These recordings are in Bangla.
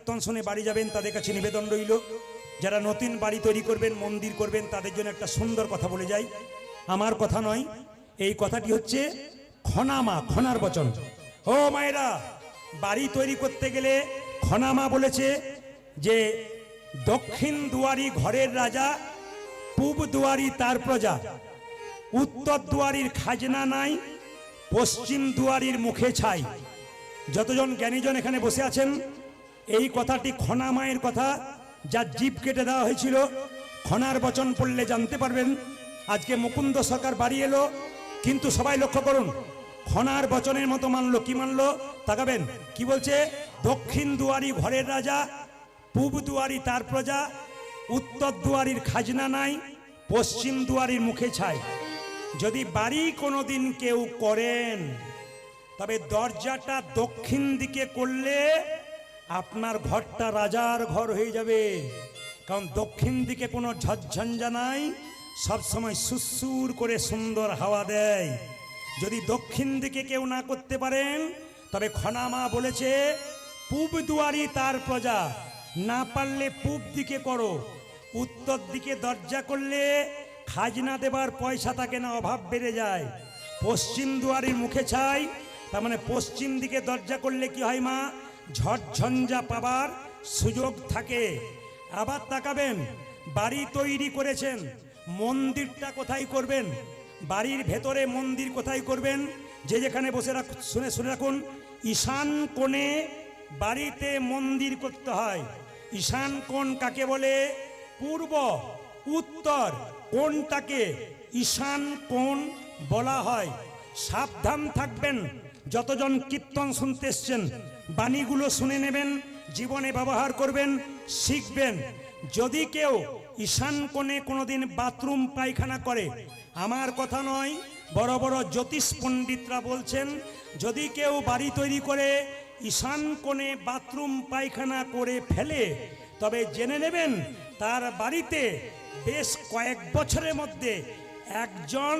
কীর্তন শুনে বাড়ি যাবেন, তাদের কাছে নিবেদন রইল। যারা নতুন বাড়ি তৈরি করবেন, মন্দির করবেন, তাদের জন্য একটা সুন্দর কথা বলে যাই। আমার কথা নয়, এই কথাটি হচ্ছে খনামা, খনার বচন। ও মায়েরা, বাড়ি তৈরি করতে গেলে খনামা বলেছে যে, দক্ষিণ দুয়ারি ঘরের রাজা, পূব দুয়ারি তার প্রজা। উত্তর দুয়ারির খাজনা নাই, পশ্চিম দুয়ারির মুখে ছাই। যতজন জ্ঞানীজন এখানে বসে আছেন এই কথাটি খনা মায়ের কথা যা জীব কেটে দেওয়া হয়েছিল। খনার বচন পড়লে জানতে পারবেন, আজকে মুকুন্দ সরকার বাড়ি এলো। কিন্তু সবাই লক্ষ্য করুন, খনার বচনের মতো মানলো, কি মানলো? তাকাবেন, কি বলছে? দক্ষিণ দুয়ারি ঘরের রাজা, পূব দুয়ারি তার প্রজা, উত্তর দুয়ারির খাজনা নাই, পশ্চিম দুয়ারির মুখে ছাই। যদি বাড়ি কোনোদিন কেউ করেন, তবে দরজাটা দক্ষিণ দিকে করলে আপনার ঘরটা রাজার ঘর হয়ে যাবে। কারণ দক্ষিণ দিকে কোনো ঝঞ্ঝা নাই সবসময় সুসুর করে সুন্দর হাওয়া দেয়। যদি দক্ষিণ দিকে কেউ না করতে পারেন, তবে খনামা বলেছে, পূব দুয়ারি তার প্রজা। না পারলে পূব দিকে করো। উত্তর দিকে দরজা করলে খাজনা দেবার পয়সা থাকে না অভাব বেড়ে যায়। পশ্চিম দুয়ারির মুখে ছাই, তার মানে পশ্চিম দিকে দরজা করলে কি হয় মা? ঝড়ঝঞ্ঝা পাবার সুযোগ থাকে। আবার তাকাবেন, বাড়ি তৈরি করেছেন, মন্দিরটা কোথায় করবেন? বাড়ির ভেতরে মন্দির কোথায় করবেন? যে যেখানে বসে রাখ, শুনে শুনে রাখুন, ঈশান কোণে বাড়িতে মন্দির করতে হয়। ঈশান কোণ কাকে বলে? পূর্ব, উত্তর কোনটাকে ঈশান কোণ বলা হয়। সাবধান থাকবেন। যতজন কীর্তন শুনতে এসছেন, বাণীগুলো শুনে নেবেন, জীবনে ব্যবহার করবেন, শিখবেন। যদি কেউ ঈশান কোণে কোনোদিন বাথরুম পায়খানা করে, আমার কথা নয়, বড় বড় জ্যোতিষ পণ্ডিতরা বলছেন, যদি কেউ বাড়ি তৈরি করে ঈশান কোণে বাথরুম পায়খানা করে ফেলে, তবে জেনে নেবেন, তার বাড়িতে বেশ কয়েক বছরের মধ্যে একজন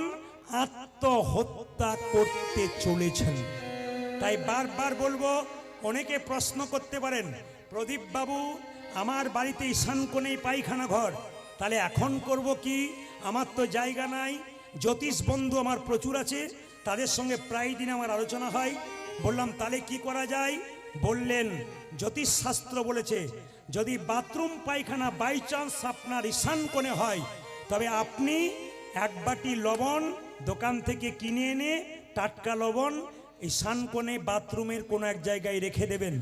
আত্মহত্যা করতে চলেছেন। তাই বারবার বলব, অনেকে প্রশ্ন করতে পারেন, প্রদীপ বাবু, আমার বাড়িতে ঈশান কোণেই পায়খানা ঘর, তাহলে এখন করব কি? আমার তো জায়গা নাই, জ্যোতিষ বন্ধু আমার প্রচুর আছে, তাদের সঙ্গে প্রায় দিন আমার আলোচনা হয়। বললাম, তাহলে কি করা যায়? বললেন, জ্যোতিষ শাস্ত্র বলেছে, যদি বাথরুম পায়খানা বাই চান্স আপনার ঈশান কোণে হয়, তবে আপনি এক বাটি লবণ দোকান থেকে কিনে এনে টাটকা লবণ এই সানকোণে বাথরুমের কোনো এক জায়গায় রেখে দেবেন।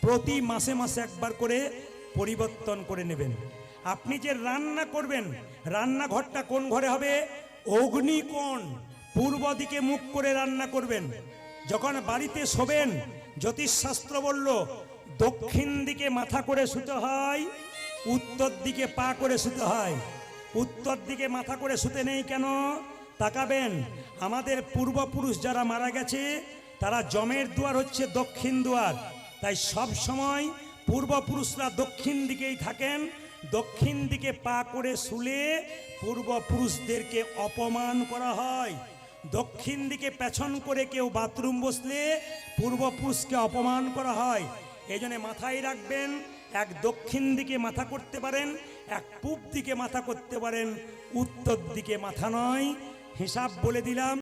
প্রতি মাসে মাসে একবার করে পরিবর্তন করে নেবেন। আপনি যে রান্না করবেন, রান্নাঘরটা কোন ঘরে হবে? অগ্নিকোণ পূর্ব দিকে মুখ করে রান্না করবেন। যখন বাড়িতে শোবেন, জ্যোতিষশাস্ত্র বলল, দক্ষিণ দিকে মাথা করে শুতে হয়, উত্তর দিকে পা করে শুতে হয়। উত্তর দিকে মাথা করে শুতে নেই কেন? তাকাবেন। আমাদের পূর্বপুরুষ যারা মারা গেছে, তারা জমের দুয়ার হচ্ছে দক্ষিণ দুয়ার। তাই সব সময় পূর্বপুরুষরা দক্ষিণ দিকেই থাকেন, দক্ষিণ দিকে পা করে শুলে পূর্বপুরুষদেরকে অপমান করা হয়। দক্ষিণ দিকে পেছন করে কেউ বাথরুম বসলে পূর্বপুরুষকে অপমান করা হয়। এই জন্যে মাথায় রাখবেন, এক দক্ষিণ দিকে মাথা করতে পারেন, এক পূব দিকে মাথা করতে পারেন, উত্তর দিকে মাথা নয় হিসাব বলে দিলাম